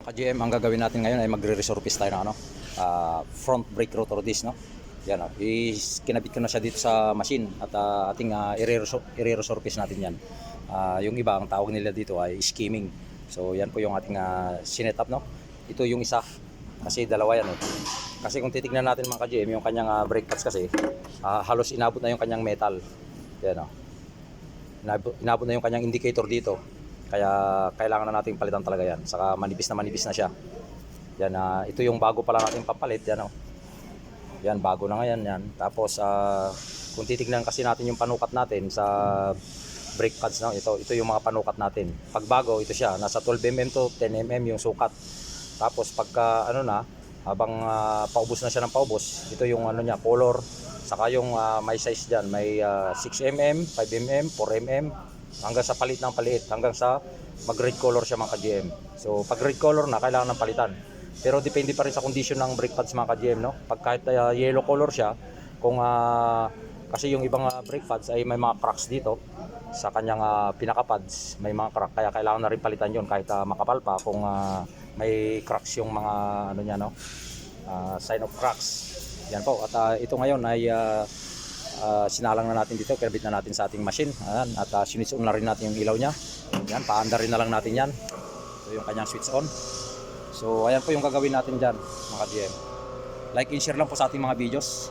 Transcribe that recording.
Ka-GM, ang gagawin natin ngayon ay magre-resurface tayo ng ano, ah, front brake rotor disc, no? Yan, oh. Is, kinabit ko na siya dito sa machine at ah, ating uh, i-resurface natin yan. Ah, yung iba, ang tawag nila dito ay skimming. So, yan po yung ating uh, sinetup, no? Ito yung isa. Kasi dalawa yan, eh. Kasi kung titignan natin mga ka-GM, yung kanyang ah, brake pads kasi, ah, halos inabot na yung kanyang metal. Yan, oh. Inabot, inabot na yung kanyang indicator dito. Kaya kailangan na nating palitan talaga yan. Saka manipis na manipis na siya. Yan, ah, ito yung bago pala nating papalit. Yan, oh. Yan, bago na ngayon yan. Tapos, ah, kung titignan kasi natin yung panukat natin sa brake pads, no? ito, ito yung mga panukat natin. Pag bago, ito siya. Nasa 12mm to 10mm yung sukat. Tapos, pagka, ano na, habang ah, paubos na siya ng paubos, ito yung ano niya, color. Saka yung ah, may size dyan, may ah, 6mm, 5mm, 4mm, hanggang sa palit ng palit, hanggang sa mag-red color siya mga ka-GM. So, pag red color na, kailangan ng palitan. Pero depende pa rin sa condition ng brake pads mga ka-GM, no? Pag kahit ah, yellow color siya, kung ah, kasi yung ibang ah, brake pads ay may mga cracks dito sa kanyang ah, pinaka-pads, may mga crack kaya kailangan na rin palitan 'yon kahit ah, makapal pa kung ah, may cracks yung mga ano niya no. Ah, sign of cracks. Yan po. At ah, ito ngayon ay ah, ah, sinalang na natin dito, kinabit na natin sa ating machine. Ayan, at uh, switch on na rin natin yung ilaw niya. Yan, paanda rin na lang natin yan. Ito yung kanyang switch on. So, ayan po yung gagawin natin dyan, mga GM. Like and share lang po sa ating mga videos.